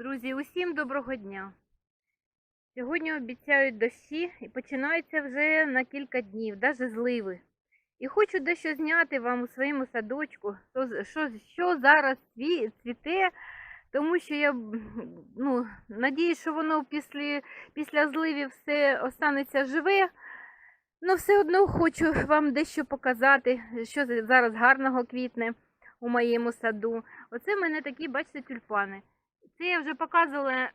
Друзі, усім доброго дня. Сьогодні обіцяють дощі і починаються вже на кілька днів, навіть зливи. І хочу дещо зняти вам у своєму садочку, що, що, зараз цвіте, тому що я ну, надіюсь, що воно після, після зливів все останеться живе. Ну, все одно хочу вам дещо показати, що зараз гарного квітне у моєму саду. Оце в мене такі, бачите, тюльпани. Це я вже показувала,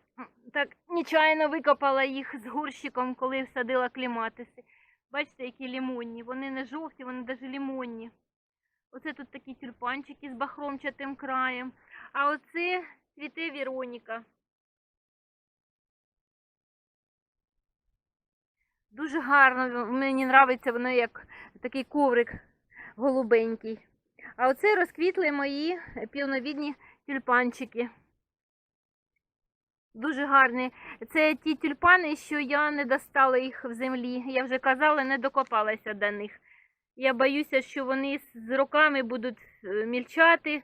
так нечайно викопала їх з горщиком, коли всадила кліматиси. Бачите, які лімонні. Вони не жовті, вони навіть лімонні. Оце тут такі тюльпанчики з бахромчатим краєм. А оце цвіте Віроніка. Дуже гарно, мені подобається воно як такий коврик голубенький. А оце розквітли мої півновідні тюльпанчики. Дуже гарні. Це ті тюльпани, що я не достала їх в землі. Я вже казала, не докопалася до них. Я боюся, що вони з роками будуть е, мільчати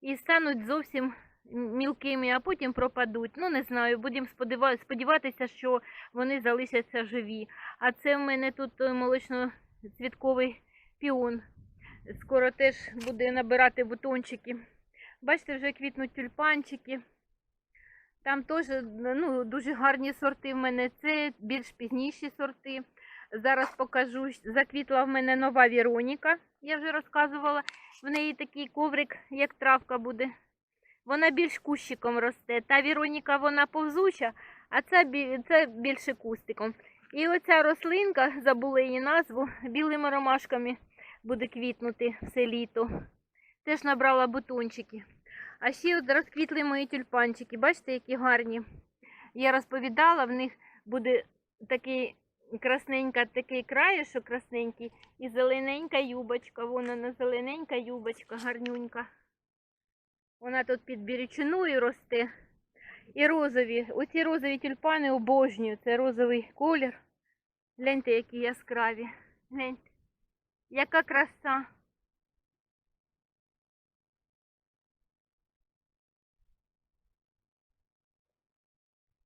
і стануть зовсім мілкими, а потім пропадуть. Ну, не знаю, будемо сподіватися, що вони залишаться живі. А це в мене тут е, молочно-цвітковий піон. Скоро теж буде набирати бутончики. Бачите, вже квітнуть тюльпанчики. Там теж ну, дуже гарні сорти в мене. Це більш пізніші сорти. Зараз покажу. Заквітла в мене нова Віроніка. Я вже розказувала. В неї такий коврик, як травка буде. Вона більш кущиком росте. Та Віроніка вона повзуча, а бі- це більше кустиком. І оця рослинка, забула її назву, білими ромашками буде квітнути все літо. Теж набрала бутончики. А ще от розквітли мої тюльпанчики. Бачите, які гарні. Я розповідала, в них буде такий красненька, такий краєшок красненький і зелененька юбочка. Вон вона зелененька юбочка, гарнюнька. Вона тут під бірючиною росте. І розові. Оці розові тюльпани обожнюю. Це розовий колір. Гляньте, які яскраві. Гляньте. Яка краса.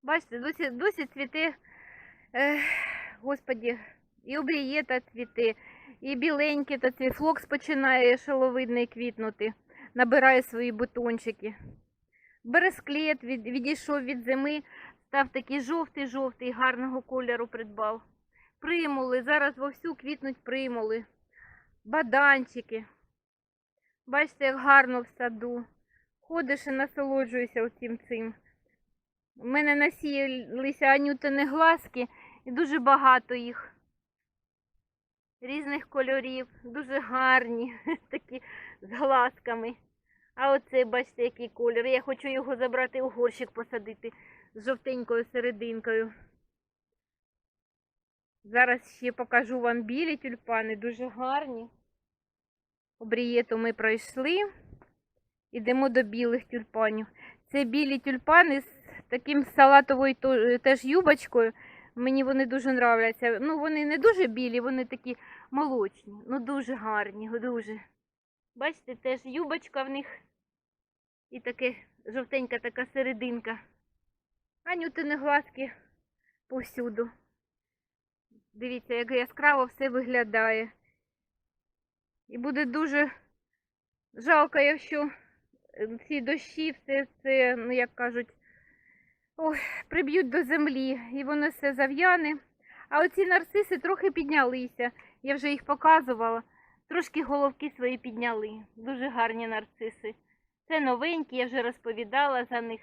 Бачите, досі, досі цвіте, е, господі, і обрієта цвіте, і біленький та цвіт. Флокс починає шаловидний квітнути, набирає свої бутончики. Бересклет від, відійшов від зими, став такий жовтий-жовтий, гарного кольору придбав. Примули, зараз вовсю квітнуть примули, баданчики. Бачите, як гарно в саду. Ходиш і насолоджуєшся цим цим. У мене насіялися анютини глазки і дуже багато їх. Різних кольорів, дуже гарні, такі з глазками. А оце, бачите, який колір. Я хочу його забрати у горщик посадити з жовтенькою серединкою. Зараз ще покажу вам білі тюльпани, дуже гарні. Обрієту ми пройшли. Ідемо до білих тюльпанів. Це білі тюльпани з таким салатовою то- теж юбочкою. Мені вони дуже нравляться. Ну, вони не дуже білі, вони такі молочні. Ну, дуже гарні, дуже. Бачите, теж юбочка в них і таке жовтенька така серединка. Анютини глазки повсюду. Дивіться, як яскраво все виглядає. І буде дуже жалко, якщо е, ці дощі, все це, ну як кажуть, ой, приб'ють до землі, і воно все зав'яне. А оці нарциси трохи піднялися. Я вже їх показувала. Трошки головки свої підняли. Дуже гарні нарциси. Це новенькі, я вже розповідала за них.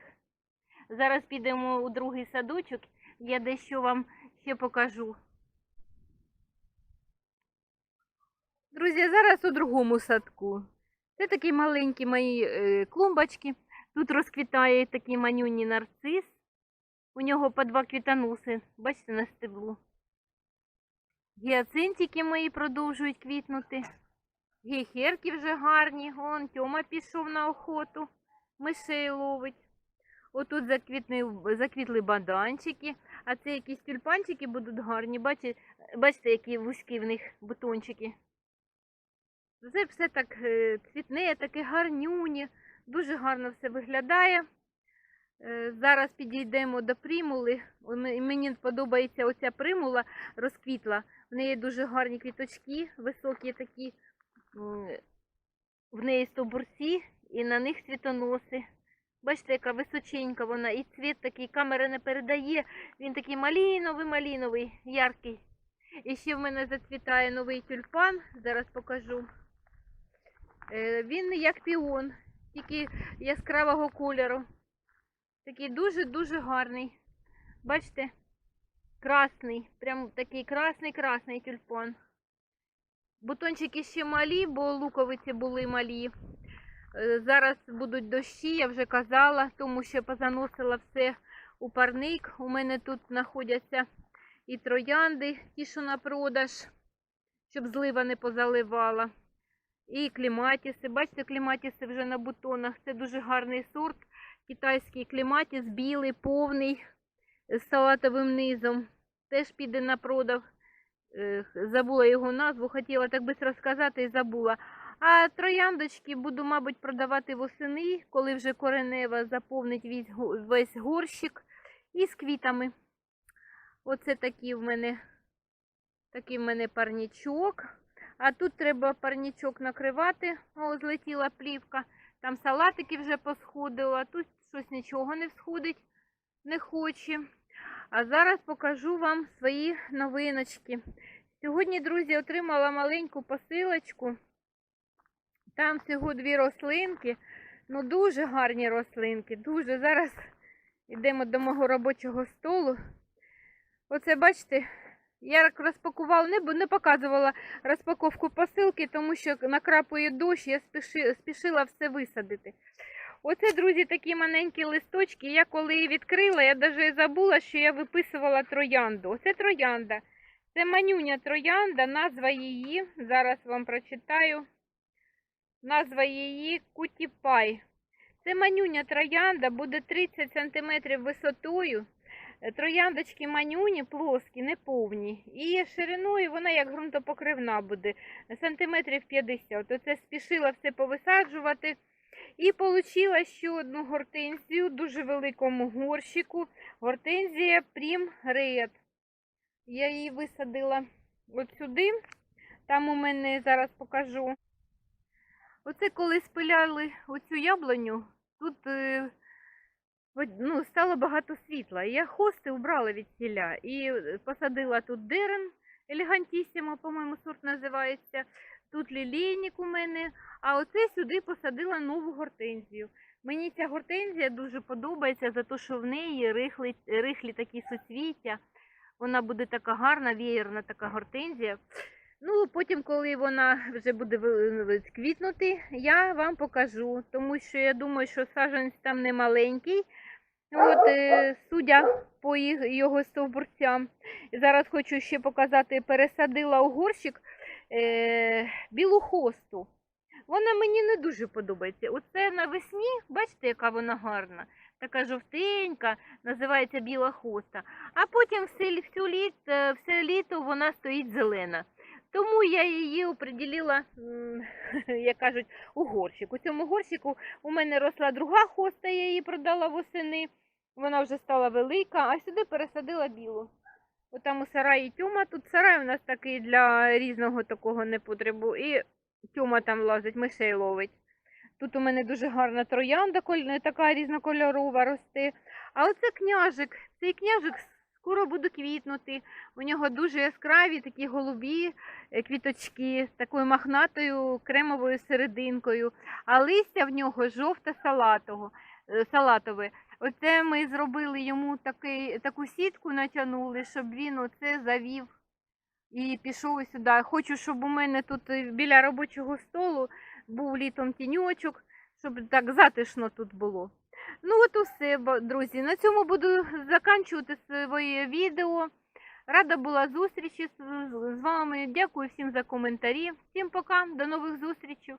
Зараз підемо у другий садочок, я дещо вам ще покажу. Друзі, зараз у другому садку. Це такі маленькі мої е, клумбочки. Тут розквітає такий манюній нарцис. У нього по два квітануси, бачите, на стеблу. Гіацинтики мої продовжують квітнути. Гейхерки вже гарні. Вон Тьома пішов на охоту. Мишей ловить. Отут заквітли, баданчики, а це якісь тюльпанчики будуть гарні. Бачите, бачите, які вузькі в них бутончики. Це все так е, цвітне, таке гарнюнє, дуже гарно все виглядає. Е, Зараз підійдемо до примули. Мені подобається оця примула розквітла. В неї дуже гарні квіточки, високі такі. В неї стовбурці і на них цвітоноси. Бачите, яка височенька вона. І цвіт такий камера не передає. Він такий маліновий, маліновий, яркий. І ще в мене зацвітає новий тюльпан. Зараз покажу. Е, Він як піон, тільки яскравого кольору. Такий дуже-дуже гарний. Бачите? Красний. Прям такий красний-красний тюльпан. Бутончики ще малі, бо луковиці були малі. Е, Зараз будуть дощі, я вже казала, тому що позаносила все у парник. У мене тут знаходяться і троянди, ті, що на продаж, щоб злива не позаливала. І кліматіси. Бачите, кліматіси вже на бутонах. Це дуже гарний сорт. Китайський кліматіс, білий, повний, з салатовим низом. Теж піде на продав. Забула його назву, хотіла так швидко сказати і забула. А трояндочки буду, мабуть, продавати восени, коли вже коренева заповнить весь, весь горщик і з квітами. Оце такий в мене, такий в мене парнічок. А тут треба парнічок накривати. О, злетіла плівка. Там салатики вже посходило, тут щось нічого не всходить, не хоче. А зараз покажу вам свої новиночки. Сьогодні, друзі, отримала маленьку посилочку. Там всього дві рослинки. Ну, дуже гарні рослинки. Дуже. Зараз йдемо до мого робочого столу. Оце, бачите, я розпакувала, не, не показувала розпаковку посилки, тому що накрапує дощ, я спіши, спішила все висадити. Оце, друзі, такі маленькі листочки. Я коли її відкрила, я навіть забула, що я виписувала троянду. Оце троянда. Це манюня троянда, назва її, зараз вам прочитаю. Назва її Кутіпай. Це манюня троянда, буде 30 см висотою. Е, Трояндочки манюні плоскі, неповні. І шириною вона як ґрунтопокривна буде, сантиметрів 50. Оце спішила все повисаджувати. І отримала ще одну гортензію дуже великому горщику. Гортензія Прім Ред. Я її висадила от сюди. Там у мене зараз покажу. Оце коли спиляли оцю яблуню, тут е, ну, стало багато світла. Я хости убрала від сіля і е, посадила тут дерен елегантісімо, по-моєму, сорт називається. Тут лілійник у мене, а оце сюди посадила нову гортензію. Мені ця гортензія дуже подобається за те, що в неї рихлі, рихлі такі суцвіття. Вона буде така гарна, веєрна така гортензія. Ну, потім, коли вона вже буде квітнути, я вам покажу, тому що я думаю, що саджанець там не маленький. От, е, судя по його стовбурцям. Зараз хочу ще показати, пересадила у горщик е, білу хосту. Вона мені не дуже подобається. Оце навесні, бачите, яка вона гарна. Така жовтенька, називається біла хоста. А потім все, всю літ, е, все літо вона стоїть зелена. Тому я її оприділила, як кажуть, у горщик. У цьому горщику у мене росла друга хоста, я її продала восени. Вона вже стала велика, а сюди пересадила білу. Отам у сараї Тьома. Тут сарай у нас такий для різного такого непотребу. І Тьома там лазить, мишей ловить. Тут у мене дуже гарна троянда, така різнокольорова росте. А оце княжик. Цей княжик скоро буде квітнути. У нього дуже яскраві такі голубі е, квіточки з такою махнатою кремовою серединкою. А листя в нього жовте салатове. Оце ми зробили йому такий, таку сітку, натягнули, щоб він оце завів і пішов сюди. Хочу, щоб у мене тут е, біля робочого столу був літом тіньочок, щоб так затишно тут було. Ну от усе, друзі. На цьому буду заканчувати своє відео. Рада була зустрічі з з вами. Дякую всім за коментарі. Всім пока, до нових зустрічей.